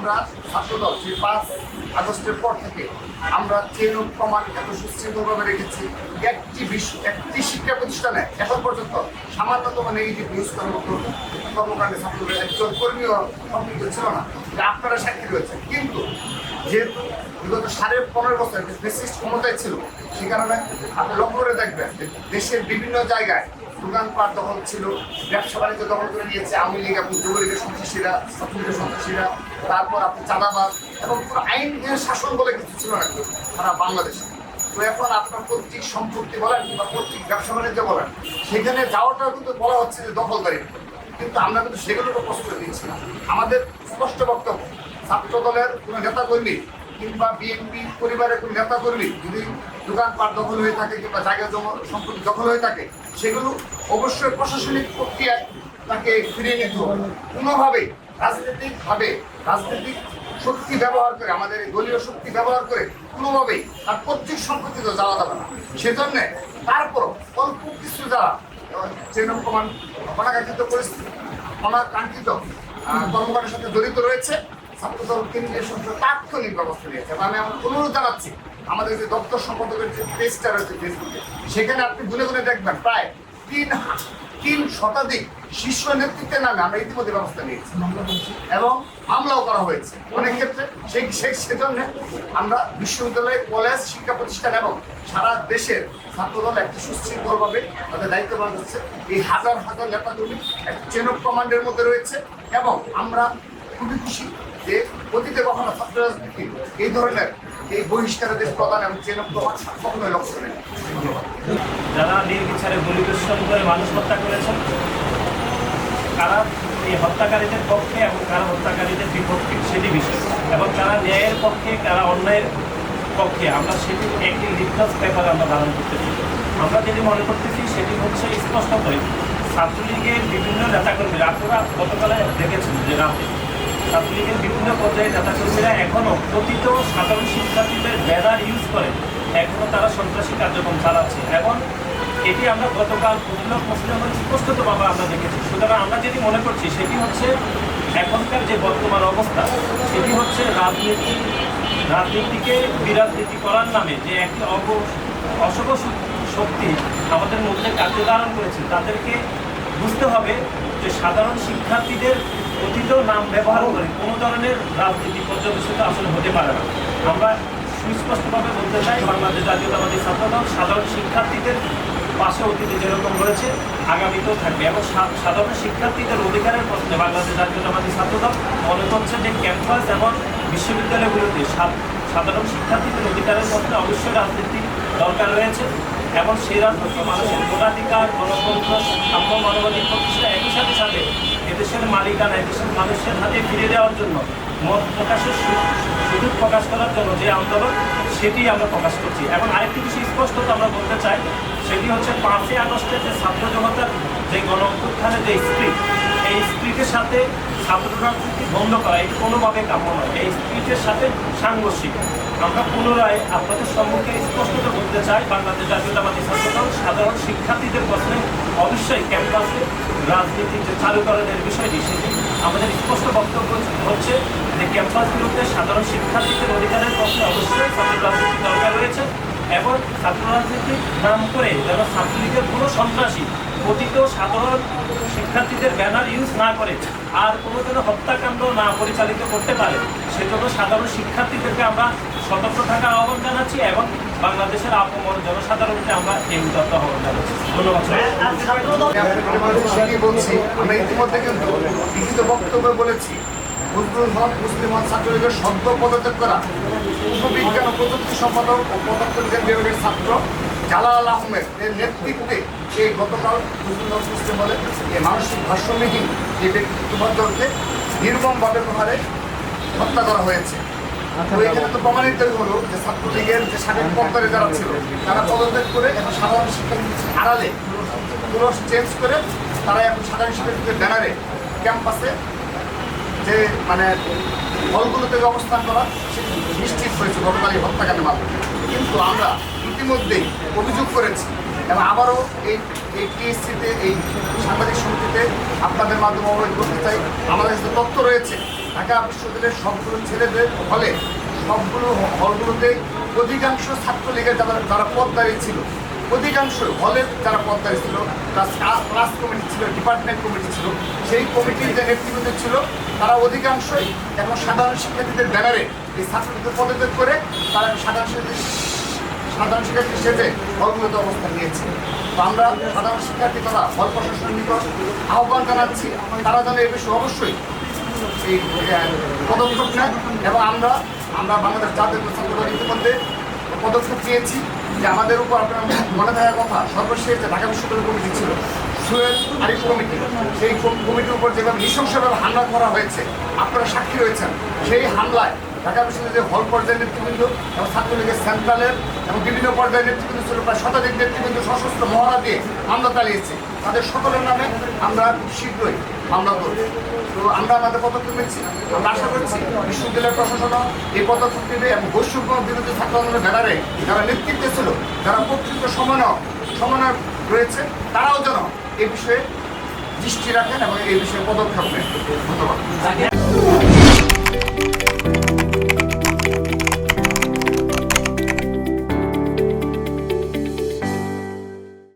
আমরা ছাত্রদল সেই পাঁচ আগস্টের পর থেকে আমরা চেন কমান্ড এত সুশৃঙ্খলভাবে রেখেছি। একটি বিশ্ব একটি শিক্ষা প্রতিষ্ঠানে এখন পর্যন্ত সামান্যতম নেগেটিভ নিউজ মতো কর্মকাণ্ডে ছাত্রদের একজন কর্মীও সম্পৃক্ত ছিল না। যা আপনারা সাক্ষী রয়েছে কিন্তু যেহেতু বিগত সাড়ে পনেরো বছর ফেসিস্ট ক্ষমতায় ছিল, সে কারণে আপনি লক্ষ্য করে দেখবেন দেশের বিভিন্ন জায়গায় দোকানপাট দখল ছিল, ব্যবসা বাণিজ্য দখল করে নিয়েছে আওয়ামী লীগ এবং যুবলীগের সন্ত্রাসীরা, ছাত্রলীগের সন্ত্রাসীরা। তারপর আপনি চাঁদাবাজ এবং পুরো আইন শাসন বলে কিছু ছিল না সারা বাংলাদেশে। তো এখন আপনার পৈতৃক সম্পত্তি বলেন কিংবা পৈতৃক ব্যবসা বাণিজ্য বলেন, সেখানে যাওয়াটাও কিন্তু বলা হচ্ছে যে দখলদারি কিন্তু আমরা কিন্তু সেগুলোকে কষ্ট দিচ্ছি না। আমাদের স্পষ্ট বক্তব্য ছাত্র দলের কোনো নেতা কর্মী কিংবা বিএনপি পরিবারের কোনো নেতা কর্মী যদি দোকানপাট দখল হয়ে থাকে কিংবা জায়গা সম্পত্তি দখল হয়ে থাকে, সেগুলো অবশ্যই প্রশাসনিক প্রক্রিয়ায় তাকে ফিরিয়ে নিতে হবে। কোনোভাবেই রাজনৈতিকভাবে রাজনৈতিক শক্তি ব্যবহার করে, আমাদের দলীয় শক্তি ব্যবহার করে কোনোভাবেই তার পৈতৃক সম্পত্তি তো যাওয়া যাবে না। সেজন্য তারপর অল্প কিছু যারা কমান্ড অনাকাঙ্ক্ষিত পরিস্থিতি, অনাকাঙ্ক্ষিত কর্মকাণ্ডের সাথে জড়িত রয়েছে ছাত্রদল কেন্দ্রীয় সংসদ তাৎক্ষণিক ব্যবস্থা নিয়েছে। এবং আমি আমার অনুরোধ জানাচ্ছি, আমাদের যে দপ্তর সম্পাদকের যে পেজটা রয়েছে ফেসবুকে সেখানে আপনি গুনে গুনে দেখবেন, প্রায় তিন তিন শতাধিক শীর্ষ নেতৃত্বের নামে আমরা ইতিমধ্যে ব্যবস্থা নিয়েছি। এবং মামলাও করা হয়েছে অনেক ক্ষেত্রে। সেই সেই সেজন্য আমরা বিশ্ববিদ্যালয়, কলেজ, শিক্ষা প্রতিষ্ঠান এবং সারা দেশের ছাত্রদল একটি সুশৃঙ্খলভাবে তাদের দায়িত্ব পালন করছে। এই হাজার হাজার নেতাকর্মী একটি চেন কমান্ডের মধ্যে রয়েছে এবং আমরা খুবই খুশি যে অতীতে কখনো ছাত্র রাজনীতি এই ধরনের এই বহিষ্কারদের প্রদান এবং চেন লক্ষ্য যারা নির্বিচারে গুলিবর্ষণ করে মানুষ হত্যা করেছেন, কারা এই হত্যাকারীদের পক্ষে এবং কারা হত্যাকারীদের বিপক্ষে সেটি বিষয় এবং কারা ন্যায়ের পক্ষে, কারা অন্যায়ের পক্ষে, আমরা সেটি একটি লিটমাস পেপার আমরা ধারণ করতে চাই আমরা যেটি মনে করতেছি, সেটি হচ্ছে স্পষ্ট করে, ছাত্রলীগের বিভিন্ন নেতাকর্মীরা, আপনারা গতকালে দেখেছেন যে রাতে ছাত্রলীগের বিভিন্ন পর্যায়ে নেতাকর্মীরা এখনও প্রতিত সাধারণ শিক্ষার্থীদের ব্যানার ইউজ করে এখনও তারা সন্ত্রাসী কার্যক্রম চালাচ্ছে এবং এটি আমরা গতকাল প্রতিরোধ মুসলিম স্পষ্টতভাবে আমরা দেখেছি। সুতরাং আমরা যেটি মনে করছি সেটি হচ্ছে এখনকার যে বর্তমান অবস্থা, সেটি হচ্ছে রাজনীতি, রাজনীতিকে বিরাজনীতি করার নামে যে একটি অব, অশুভ শক্তি আমাদের মধ্যে কার্য ধারণ করেছে, তাদেরকে বুঝতে হবে যে সাধারণ শিক্ষার্থীদের অতীত নাম ব্যবহার করে কোনো ধরনের রাজনীতি পর্যবেক্ষিত আসলে হতে পারে না। আমরা সুস্পষ্টভাবে বলতে চাই, বাংলাদেশ জাতীয়তাবাদী ছাত্রদল সাধারণ শিক্ষার্থীদের পাশে অতীতে যেরকম রয়েছে আগামীতেও থাকবে। এবং সাধারণ শিক্ষার্থীদের অধিকারের প্রশ্নে বাংলাদেশ জাতীয়তাবাদী ছাত্রদল মনে করছে যে ক্যাম্পাস এবং বিশ্ববিদ্যালয়গুলোতে সাধারণ শিক্ষার্থীদের অধিকারের প্রশ্নে অবশ্যই রাজনীতি দরকার রয়েছে এবং সেই রাজনীতি মানুষের ভোটাধিকার, গণতন্ত্র, সাম্য মানবাধিক প্রতিষ্ঠা একই সাথে সাথে এদেশের মালিকানা দেশের মানুষের হাতে ফিরে দেওয়ার জন্য, মত প্রকাশের সুযোগ প্রকাশ করার জন্য যে আন্দোলন, সেটি আমরা প্রকাশ করছি। এখন আরেকটি বিষয় স্পষ্টত আমরা বলতে চাই, সেটি হচ্ছে পাঁচই আগস্টের যে ছাত্র জনতার যে গণ যে স্ক্রিপ্ট স্ক্রিপ্টের সাথে ছাত্র বন্ধ করা, এটি কোনোভাবে কাম্য নয়। এই স্ক্রিপ্টের সাথে সাংঘর্ষিক। আমরা পুনরায় আপনাদের সম্মুখে স্পষ্টত বলতে চাই, বাংলাদেশ জাতীয়তাবাদী ছাত্রদল সাধারণ শিক্ষার্থীদের প্রশ্নে অবশ্যই ক্যাম্পাসে রাজনীতি যে চালুকরণের বিষয়টি সেটি আমাদের স্পষ্ট বক্তব্য হচ্ছে যে ক্যাম্পাসগুলোতে সাধারণ শিক্ষার্থীদের অধিকারের প্রশ্নে অবশ্যই ছাত্র রাজনীতি দরকার রয়েছে এবং ছাত্র রাজনীতির নাম করে যেন ছাত্রলীগের কোনো সন্ত্রাসী, পতিত, সাধারণ শিক্ষার্থীদের ব্যানার ইউজ না করে আর কোনো যেন হত্যাকাণ্ড না পরিচালিত করতে পারে, সেজন্য সাধারণ শিক্ষার্থীদেরকে আমরা সতর্ক থাকার আহ্বান জানাচ্ছি এবং বাংলাদেশের আপমর জনসাধারণকে আমরা এই উদাত্ত আহ্বান জানাচ্ছি। ধন্যবাদ ইতিমধ্যে বলেছি মুসলিম হক ছাত্রলীগের সদ্য পদত্যাগ করা উপবিজ্ঞান ও প্রযুক্তি সম্পাদক ও পদার্থ বিজ্ঞান বিভাগের ছাত্র জালাল আহমেদ এর নেতৃত্বে এই গতকাল হক মুসলিম বলে এই মানসিক ভারসাম্যহীন এই ব্যক্তিত্বকে নির্মমভাবে প্রহারে হত্যা করা হয়েছে। তো এখানে তো প্রমাণিত হলো যে ছাত্রলীগের যে সাবেক পর্দারে যারা ছিল তারা পদত্যাগ করে এখন সাধারণ শিক্ষার্থী আড়ালে পুরো চেঞ্জ করে তারা এখন সাধারণ শিক্ষার্থীদের ব্যানারে ক্যাম্পাসে যে মানে হলগুলোতে যে অবস্থান করা সেটি নিশ্চিত হয়েছে গতকাল এই হত্যাকাণ্ডের মাধ্যমে। কিন্তু আমরা ইতিমধ্যেই অভিযোগ করেছি এবং আবারও এই এই টিএসসিতে এই সাংবাদিক সমিতিতে আপনাদের মাধ্যমে অবহিত করতে চাই। আমাদের কাছে তথ্য রয়েছে, ঢাকা বিশ্ববিদ্যালয়ের সবগুলো ছেলেদের হলে সবগুলো হলগুলোতে অধিকাংশ ছাত্রলীগের যারা যারা পদ্মারী ছিল, অধিকাংশ হলের যারা পদ্মারী ছিল, ক্লাস ক্লাস কমিটি ছিল, ডিপার্টমেন্ট কমিটি ছিল, সেই কমিটির যে নেতৃবৃন্দ ছিল, তারা অধিকাংশই এখন সাধারণ শিক্ষার্থীদের ব্যানারে এই ছাত্রদের পদত্যাগ করে, তারা সাধারণ শিক্ষার্থী সাধারণ শিক্ষার্থী হিসেবে হলগুলোতে অবস্থান নিয়েছে। তো আমরা সাধারণ শিক্ষার্থী তথা হল প্রশাসনের নিকট আহ্বান জানাচ্ছি, তারা যেন এ বিষয়ে অবশ্যই এই পদক্ষেপ নেয় এবং আমরা আমরা বাংলাদেশ জাতীয় ছাত্র ইতিমধ্যে পদক্ষেপ নিয়েছি যে আমাদের উপর আপনার মনে থাকার কথা সর্বশেষ যে ঢাকা বিশ্ববিদ্যালয় কমিটি ছিল, সুয়েল আরিফ কমিটি, সেই কমিটির উপর যেভাবে নৃশংসভাবে হামলা করা হয়েছে, আপনারা সাক্ষী রয়েছেন, সেই হামলায় ঢাকা বিশ্ববিদ্যালয়ের হল পর্যায়ের নেতৃবৃন্দ এবং ছাত্রলীগের সেন্ট্রালের এবং বিভিন্ন পর্যায়ের নেতৃবৃন্দ ছিল প্রায় শতাধিক নেতৃবৃন্দ সশস্ত্র মহড়া দিয়ে আমরা চালিয়েছে। তাদের সকলের নামে আমরা শীঘ্রই মামলা করব। তো আমরা আমাদের পদক্ষেপ নিচ্ছি। আমরা আশা করছি বিশ্ববিদ্যালয়ের প্রশাসনও এই পদক্ষেপ নেবে এবং বৈষম্য বিরোধী ছাত্র আন্দোলনের ব্যানারে যারা নেতৃত্বে ছিল, যারা প্রকৃত সমন্বয় সমন্বয় রয়েছে, তারাও যেন এই বিষয়ে দৃষ্টি রাখেন এবং এই বিষয়ে পদক্ষেপ নেন। ধন্যবাদ।